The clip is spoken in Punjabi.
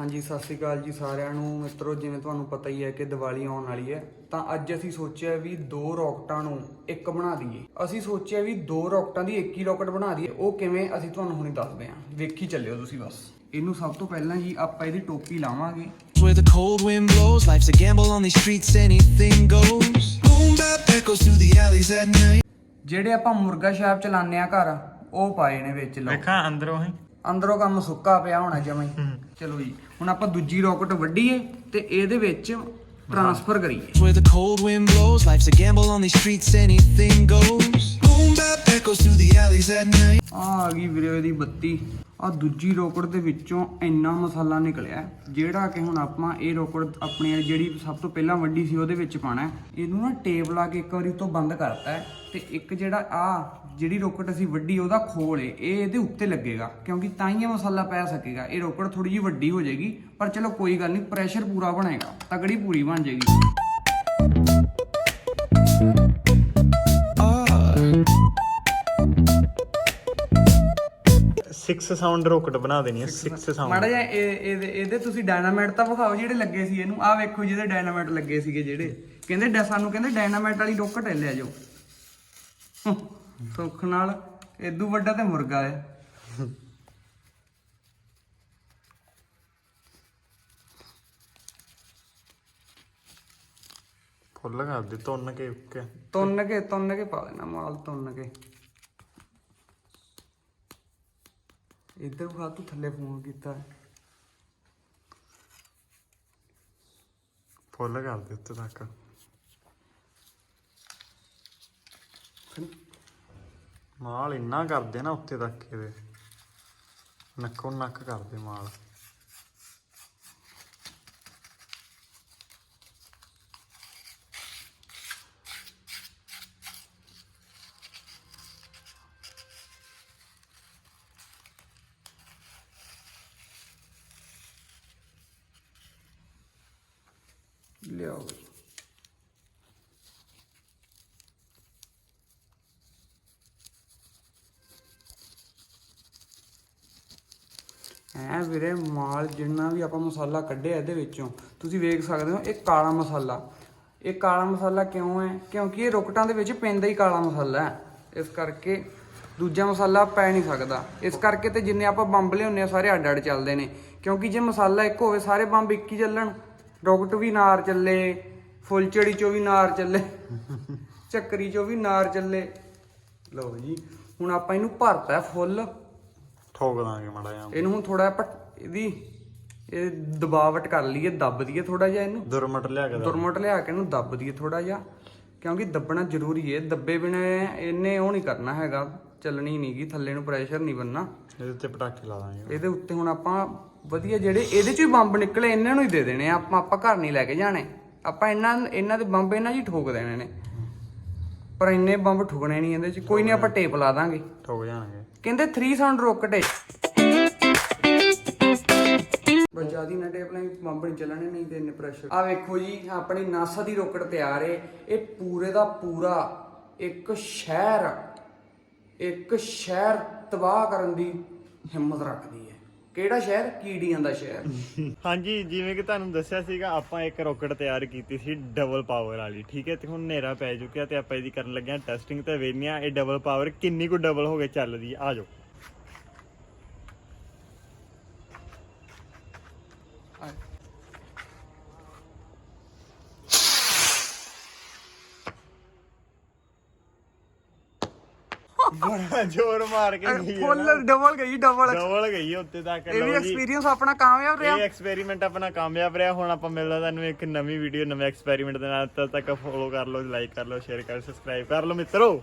ਹਾਂਜੀ ਸਤਿ ਸ਼੍ਰੀ ਅਕਾਲ ਜੀ ਸਾਰਿਆਂ ਨੂੰ। ਮਿੱਤਰੋ ਜਿਵੇਂ ਤੁਹਾਨੂੰ ਪਤਾ ਹੀ ਹੈ ਕਿ ਦੀਵਾਲੀ ਆਉਣ ਵਾਲੀ ਹੈ ਤਾਂ ਅੱਜ ਅਸੀਂ ਸੋਚਿਆ ਵੀ ਦੋ ਰੌਕਟਾਂ ਨੂੰ ਇੱਕ ਬਣਾ ਦਈਏ। ਅਸੀਂ ਸੋਚਿਆ ਵੀ ਦੋ ਰੌਕਟਾਂ ਦੀ ਇੱਕ ਹੀ ਰੌਕਟ ਬਣਾ ਦਈਏ। ਉਹ ਕਿਵੇਂ ਅਸੀਂ ਤੁਹਾਨੂੰ ਹੁਣੇ ਦੱਸਦੇ ਹਾਂ। ਵੇਖੀ ਚੱਲਿਓ ਤੁਸੀਂ ਬਸ। ਇਹਨੂੰ ਸਭ ਤੋਂ ਪਹਿਲਾਂ ਜੀ ਆਪਾਂ ਇਹਦੀ ਟੋਪੀ ਲਾਵਾਂਗੇ। Where the cold wind blows, life's a gamble on these streets, anything goes. Boom bap echoes through the alleys at night. ਜਿਹੜੇ ਆਪਾਂ ਮੁਰਗਾ ਸ਼ਾਪ ਚਲਾਉਂਦੇ ਆ ਘਰ ਉਹ ਪਾਏ ਨੇ ਵਿੱਚ ਲਓ। ਵੇਖਾਂ ਅੰਦਰੋਂ ਹੀ। ਅੰਦਰੋਂ ਕੰਮ ਸੁੱਕਾ ਪਿਆ ਹੋਣਾ ਜਮਾਂ ਹੀ। ਚਲੋ ਜੀ ਹੁਣ ਆਪਾਂ ਦੂਜੀ ਰੌਕਟ ਵੱਢੀਏ ਤੇ ਇਹਦੇ ਵਿੱਚ ਟਰਾਂਸਫਰ ਕਰੀਏ Where the cold wind blows, life's a gamble on these streets, anything goes. Boom bap echoes through the alleys at night. ਆ ਆ ਗਈ ਵੀਰੇ ਇਹਦੀ ਬੱਤੀ ਆ ਦੂਜੀ ਰੋਕੜ ਦੇ ਵਿੱਚੋਂ ਇੰਨਾ ਮਸਾਲਾ ਨਿਕਲਿਆ ਜਿਹੜਾ ਕਿ ਹੁਣ ਆਪਾਂ ਇਹ ਰੋਕੜ ਆਪਣੀ ਜਿਹੜੀ ਸਭ ਤੋਂ ਪਹਿਲਾਂ ਵੱਡੀ ਸੀ ਉਹਦੇ ਵਿੱਚ ਪਾਣਾ ਹੈ। ਇਹਨੂੰ ਨਾ ਟੇਪ ਲਾ ਕੇ ਇੱਕ ਵਾਰੀ ਤੋਂ ਬੰਦ ਕਰਤਾ ਹੈ ਤੇ ਇੱਕ ਜਿਹੜਾ ਆ ਜਿਹੜੀ ਰੋਕੜ ਅਸੀਂ ਵੱਡੀ ਉਹਦਾ ਖੋਲ ਏ। ਇਹ ਇਹਦੇ ਉੱਤੇ ਲੱਗੇਗਾ ਕਿਉਂਕਿ ਤਾਂ ਹੀ ਇਹ ਮਸਾਲਾ ਪੈ ਸਕੇਗਾ। ਇਹ ਰੋਕੜ ਥੋੜੀ ਜਿਹੀ ਵੱਡੀ ਹੋ ਜਾਏਗੀ ਪਰ ਚਲੋ ਕੋਈ ਗੱਲ ਨਹੀਂ ਪ੍ਰੈਸ਼ਰ ਪੂਰਾ ਬਣੇਗਾ। ਤਗੜੀ ਪੂਰੀ ਬਣ ਜਾਏਗੀ। 6 ਸਾਊਂਡ ਰੋਕਟ ਬਣਾ ਦੇਣੀ ਹੈ 6 ਸਾਊਂਡ ਮਾੜਾ ਜਿਹਾ ਇਹ- ਇਹਦੇ ਇਹਦੇ ਤੁਸੀਂ ਡਾਇਨਾਮਾਈਟ ਤਾਂ ਵਿਖਾਓ ਜਿਹੜੇ ਲੱਗੇ ਸੀ ਇਹਨੂੰ। ਆਹ ਵੇਖੋ ਜਿਹਦੇ ਡਾਇਨਾਮਾਈਟ ਲੱਗੇ ਸੀਗੇ ਜਿਹੜੇ। ਕਹਿੰਦੇ ਡੈ- ਸਾਨੂੰ ਕਹਿੰਦੇ ਡਾਇਨਾਮਾਈਟ ਵਾਲੀ ਰੋਕਟ ਲੈ ਲਿਆ ਜਾਓ। ਹੂੰ, ਸੁੱਖ ਨਾਲ ਏਦੂ ਵੱਡਾ ਤੇ ਮੁਰਗਾ ਹੈ। ਫੁੱਲ ਕਰ ਦੇ ਤੁੰਨ ਕੇ ਉੱਕੇ। ਤੁੰਨ ਕੇ ਤੁੰਨ ਕੇ ਪਾ ਦੇਣਾ ਮਾਲ ਤੁੰਨ ਕੇ। ਇੱਧਰ ਵਿਖਾ ਤੂੰ ਥੱਲੇ ਫੋਨ ਕੀਤਾ। ਫੁੱਲ ਕਰ ਦੇ ਉੱਤੇ ਤੱਕ। ਮਾਲ ਇੰਨਾ ਕਰਦੇ ਨਾ ਉੱਤੇ ਤੱਕ ਇਹਦੇ। ਨੱਕੋ ਨੱਕ ਕਰਦੇ ਮਾਲ। ਲਿਆਓ ਐ ਵੀਰੇ, ਮਾਲ ਜਿੰਨਾ ਵੀ ਆਪਾਂ ਮਸਾਲਾ ਕੱਢਿਆ ਇਹਦੇ ਵਿੱਚੋਂ, ਤੁਸੀਂ ਵੇਖ ਸਕਦੇ ਹੋ ਇਹ ਕਾਲਾ ਮਸਾਲਾ। ਇਹ ਕਾਲਾ ਮਸਾਲਾ ਕਿਉਂ ਹੈ? ਕਿਉਂਕਿ ਇਹ ਰੁਕਟਾਂ ਦੇ ਵਿੱਚ ਪੈਂਦਾ ਹੀ ਕਾਲਾ ਮਸਾਲਾ ਹੈ। ਇਸ ਕਰਕੇ ਦੂਜਾ ਮਸਾਲਾ ਪੈ ਨਹੀਂ ਸਕਦਾ। ਇਸ ਕਰਕੇ ਤੇ ਜਿੰਨੇ ਆਪਾਂ ਬੰਬ ਲਿਆਉਂਦੇ ਆ ਸਾਰੇ ਅੱਡ ਅੱਡ ਚੱਲਦੇ ਨੇ। ਕਿਉਂਕਿ ਜੇ ਮਸਾਲਾ ਇੱਕ ਹੋਵੇ, ਸਾਰੇ ਬੰਬ ਇੱਕ ਹੀ ਚੱਲਣ। ਰੋਕਟ ਵੀ ਨਾਰ ਚੱਲੇ ਫੁੱਲਚੜੀ ਚੋਂ ਵੀ ਨਾਰ ਚੱਲੇ, ਚੱਕਰੀ ਚੋਂ ਵੀ ਨਾਰ ਚੱਲੇ। ਲਓ ਜੀ, ਹੁਣ ਆਪਾਂ ਇਹਨੂੰ ਭਰਤਾ ਫੁੱਲ। ਠੋਕ ਦਾਂਗੇ ਮਾੜਾ ਜਿਹਾ। ਇਹਨੂੰ ਹੁਣ ਥੋੜਾ ਇਹਦੀ ਇਹ ਦਬਾਵਟ ਕਰ ਲਈਏ ਦੱਬ ਦਈਏ ਥੋੜਾ ਜਿਹਾ ਇਹਨੂੰ। ਦੁਰਮਟ ਲਿਆ ਕੇ ਦਾ ਤੁਰਮਟ ਲਿਆ ਕੇ ਇਹਨੂੰ ਦੱਬ ਦਈਏ ਥੋੜਾ ਜਿਹਾ ਕਿਉਂਕਿ ਦੱਬਣਾ ਜ਼ਰੂਰੀ ਹੈ। ਦੱਬੇ ਬਿਨਾ ਇਹਨੇ ਉਹ ਨਹੀਂ ਕਰਨਾ ਹੈਗਾ ਚੱਲਣੀ ਨਹੀਂਗੀ ਥੱਲੇ ਨੂੰ ਪ੍ਰੈਸ਼ਰ ਨਹੀਂ ਬੰਨਣਾ। ਇਹਦੇ ਉੱਤੇ ਪਟਾਕੇ ਲਾ ਦਾਂਗੇ। ਇਹਦੇ ਉੱਤੇ ਹੁਣ ਆਪਾਂ ਵਧੀਆ ਜਿਹੜੇ ਇਹਦੇ ਚੋਂ ਹੀ ਬੰਬ ਨਿਕਲੇ ਇਹਨਾਂ ਨੂੰ ਹੀ ਦੇ ਦੇਣੇ ਆਪਾਂ ਆਪਾਂ ਘਰ ਨਹੀਂ ਲੈ ਕੇ ਜਾਣੇ। ਆਪਾਂ ਇਹਨਾਂ ਇਹਨਾਂ ਦੇ ਬੰਬ ਇਹਨਾਂ ਹੀ ਠੋਕ ਦੇਣੇ ਨੇ। ਪਰ ਇੰਨੇ ਬੰਬ ਠੁਕਣੇ ਨਹੀਂ ਇਹਦੇ 'ਚ। ਕੋਈ ਨਹੀਂ ਆਪਾਂ ਟੇਪ ਲਾ ਦਾਂਗੇ। ਠੋਕ ਜਾਣਗੇ। ਕਹਿੰਦੇ 3 ਸਾਊਂਡ ਰੋਕਟ ਏ ਬਸ ਜਿਆਦੀ ਨਾ ਟੇਪ ਲਈ, ਬੰਬ ਨਹੀਂ ਚੱਲਣੇ, ਨਹੀਂ ਤੇ ਇੰਨੇ ਪ੍ਰੈਸ਼ਰ ਆ ਵੇਖੋ ਜੀ, ਆਪਣੀ ਨਾਸਾ ਦੀ ਰੋਕਟ ਤਿਆਰ ਏ ਇਹ ਪੂਰੇ ਦਾ ਪੂਰਾ ਇੱਕ ਸ਼ਹਿਰ ਇੱਕ ਸ਼ਹਿਰ ਤਬਾਹ ਕਰਨ ਦੀ ਹਿੰਮਤ ਰੱਖਦੀ ਹੈ। ਕਿਹੜਾ ਸ਼ਹਿਰ? ਕੀੜੀਆਂ ਦਾ ਸ਼ਹਿਰ। ਹਾਂਜੀ ਜਿਵੇਂ ਕਿ ਤੁਹਾਨੂੰ ਦੱਸਿਆ ਸੀਗਾ ਆਪਾਂ ਇੱਕ ਰੋਕਟ ਤਿਆਰ ਕੀਤੀ ਸੀ ਡਬਲ ਪਾਵਰ ਵਾਲੀ ਠੀਕ ਹੈ? ਤੇ ਹੁਣ ਹਨੇਰਾ ਪੈ ਚੁੱਕਿਆ ਤੇ ਆਪਾਂ ਇਹਦੀ ਕਰਨ ਲੱਗੇ ਹਾਂ ਟੈਸਟਿੰਗ ਤੇ ਵੇਖਦੇ ਹਾਂ ਇਹ ਡਬਲ ਪਾਵਰ ਕਿੰਨੀ ਕੁ ਡਬਲ ਹੋ ਕੇ ਚੱਲਦੀ ਆ। ਜਾਓ। ਬੜਾ ਜ਼ੋਰ ਮਾਰ ਕੇ ਗਈ ਫੁੱਲ ਡਬਲ ਗਈ ਡਬਲ ਡਬਲ ਗਈ ਉੱਤੇ ਤੱਕ ਇਹ ਵੀ ਲਓ ਜੀ। ਐਕਸਪੀਰੀਅੰਸ ਆਪਣਾ ਕਾਮਯਾਬ ਰਿਹਾ? ਇਹ ਐਕਸਪੈਰੀਮੈਂਟ ਆਪਣਾ ਕਾਮਯਾਬ ਰਿਹਾ। ਹੁਣ ਆਪਾਂ ਮਿਲਦਾ ਤੁਹਾਨੂੰ ਇੱਕ ਨਵੀਂ ਵੀਡੀਓ ਨਵੇਂ ਐਕਸਪੈਰੀਮੈਂਟ ਦੇ ਨਾਲ। ਤਦ ਤੱਕ ਫੋਲੋ ਕਰ ਲਓ ਲਾਈਕ ਕਰ ਲਓ ਸ਼ੇਅਰ ਕਰ ਸਬਸਕ੍ਰਾਈਬ ਕਰ ਲਓ ਮਿੱਤਰੋ।